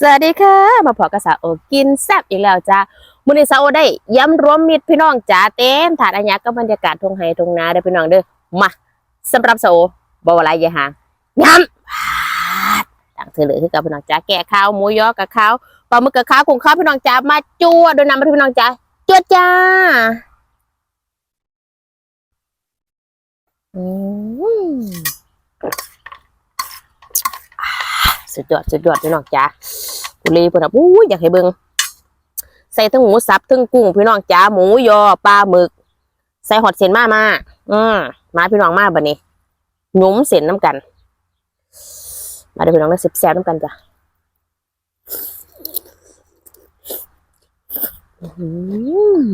สวัสดีค่ะ มาพอกระสาโอกินแซ่บอีกแล้วจ้ามื้อนี้สาวโอได้ย้ำรวมมิตรพี่น้องจ๋าเต็มถาดอันยักกับบรรยากาศทงไฮทงนาเด้อพี่น้องเด้อมาสำหรับสาวโอบาวลายยหางย้ำต่างเธอเลยคือกับพี่น้องจ๋าแกะข้าวหมูยอกับข้าวปลาหมึกกับข้าวของข้าวพี่น้องจ๋ามาจั่วโดยนำมาพี่น้องจ๋าจั่วจ้าอืมสุดยอดสุดยอดพี่น้องจ้า บุรีเพิ่นน่ะอู้ยอยากให้เบิ่งใส่ทั้งหมูสับทั้งกุ้งพี่น้องจ้าหมูยอปลาหมึก ใส่หอดเส้นมามาอืมมาพี่น้องมาบัดนี้หยุ้มเส้นน้ำกัน มาเดี๋ยวพี่น้องได้สิบแซ่บน้ำกันจ้ะอืม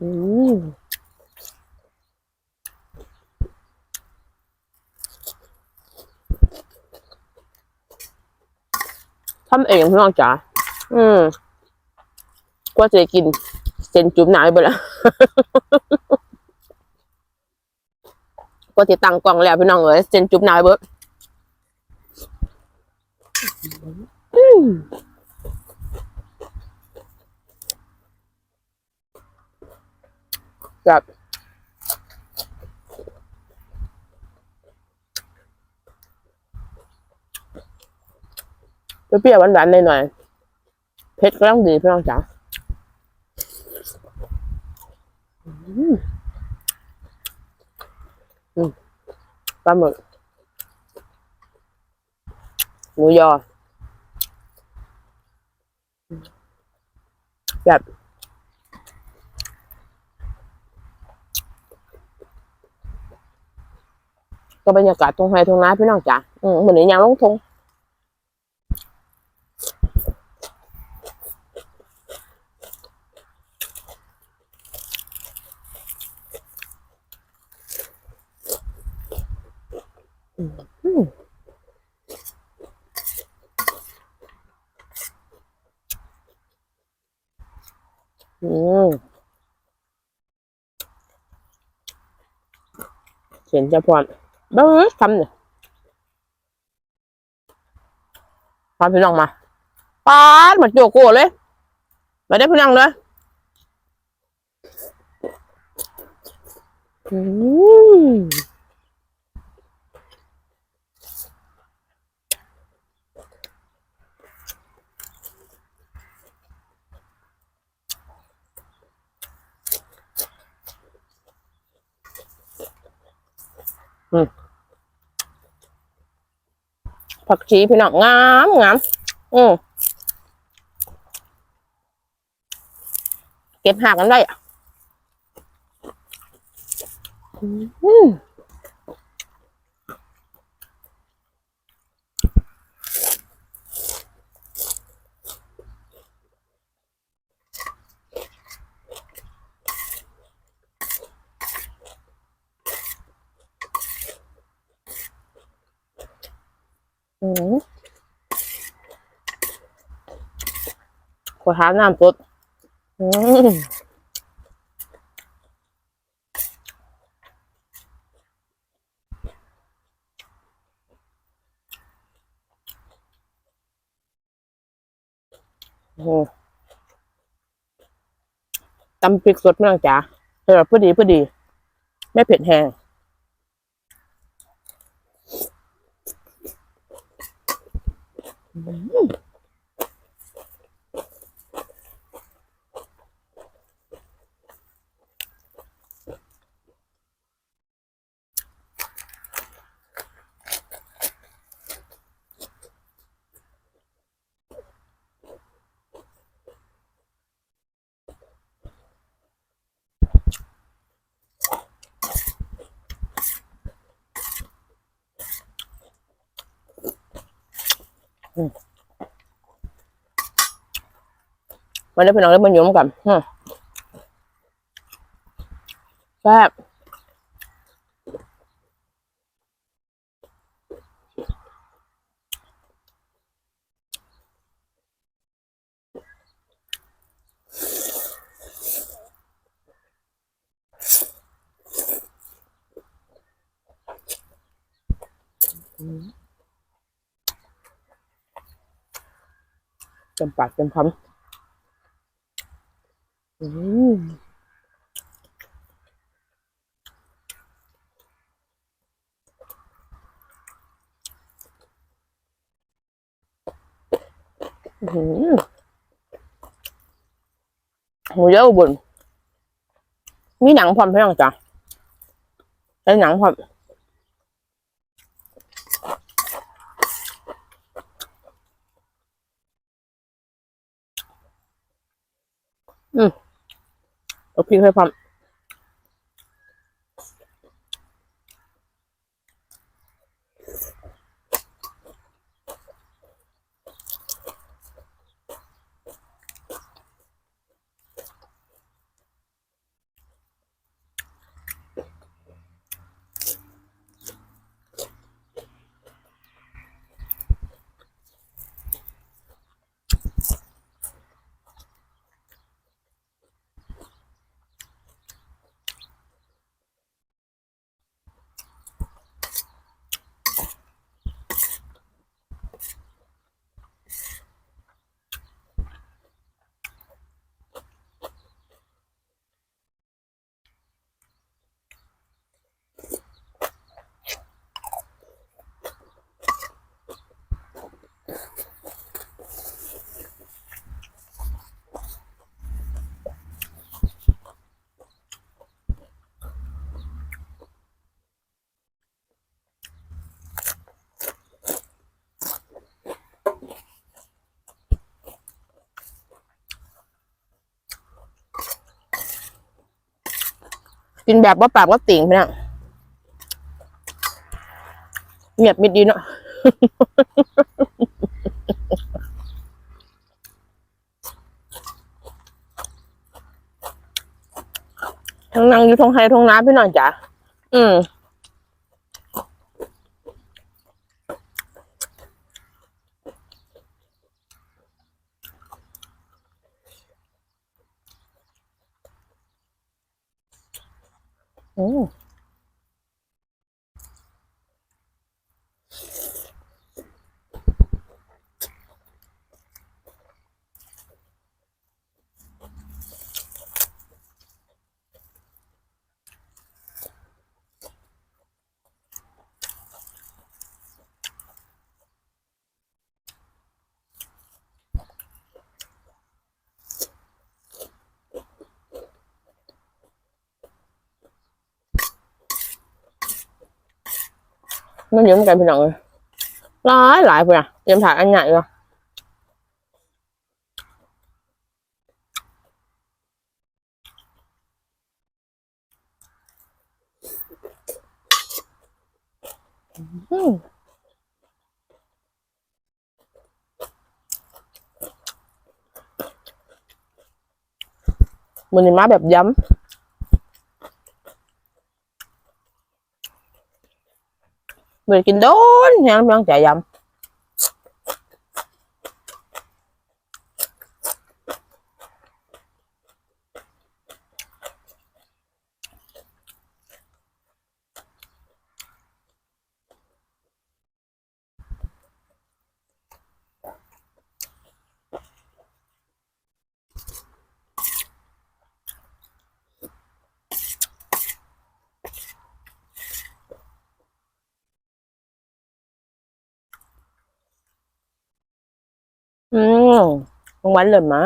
อืม ทำเองพี่น้องจ๋าอืมกว่าจะกินเส้นจุ่มหนายไปแล้วกว่าจะตั้งกล่องแล้วพี่น้องเอ้ยเส้นจุ่มหนายเบิดอืมกับ เปรี้ยวหวานๆหน่อยๆเผ็ดกำลังดีพี่น้องจ๋าปลาหมึกหมูยอแบบก็บรรยากาศตรงไฮตรงน้าพี่น้องจ๋าอืมเหมือนในยางลงทง อืม เขียนจะพรบ้าทำเนี่ยพาพี่น้องมาป้าดมาโจโก้เลย มาได้พี่น้องเลยอืม ผักชีพี่น้องงามงามอืมเก็บหักกันได้อะอืม อืมขอหาน้ำสดอืมตำพริกสดไม่ต้องจ๋าเออพอดีพอดี ไม่เผ็ดแห้ง อื มาได้พี่น้องได้มายุ่มกันแซ่บ嗯。Mm. เต็มปากเต็มคำอืมอื้อหือหมูเยอะอุบนมีหนังพร้อมพี่น้องจ้ะใช้หนังพร้อม เอาพ กินแบบว่าปากว่าติ่งพี่น้องเงียบมิดดีเนาะ ทั้งนั่งอยู่ทงไฮทงน้ำพี่น้อยจ้ะอืมอื มมันเยอะเหมือนกันพี่น้องเลยหลายหลายเพื่อนเตรียมถ่ายอันใหญ่เลยอืมมันนี่มาแบบย้ำ ไมื่อกินโดนยังไม่ต้องจ่ายย้ำ อืมบางวันเลยมะ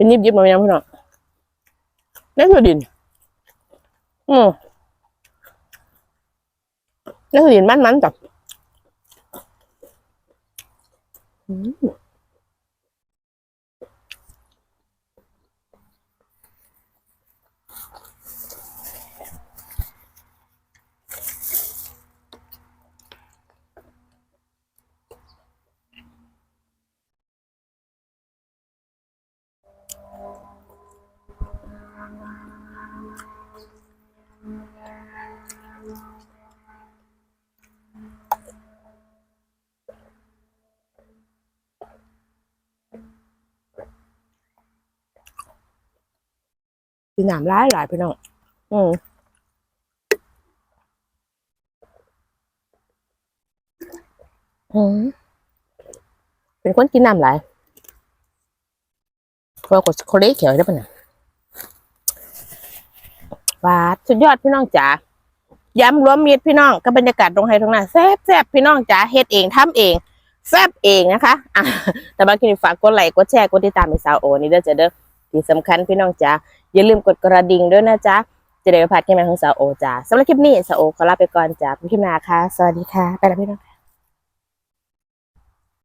เป็นยิบยิบมายังพี่น้องนี่คือดิน อืมนี่คือดินมันมันจับอืม กินน้ำหลายหลายพี่น้อง อืมอืมเป็นคนกินน้ำหลายเราะว่าคเล็กเขียวได้ปะเนี่ยหวานสุดยอดพี่น้องจ๋าย้ำรวมมิตรพี่น้องกับบรรยากาศตรงไฮตรงหน้าแซ่บแซ่บพี่น้องจ๋าเฮ็ดเองทำเองแซ่บเองนะคะอะแต่บางทีฝากกดไลค์กดแชร์กดติดตามให้สาวโอนี่เด้อจะเด้อ ที่สำคัญพี่น้องจ๋าอย่าลืมกดกระดิ่งด้วยนะจ๊ะจะได้ไม่พลาดคลิปใหม่ของสาวโอจ๋าสำหรับคลิปนี้สาวโอขอลาไปก่อนจ้าเป็นคลิปหน้าค่ะ สวัสดีค่ะ ไปแล้วพี่น้อง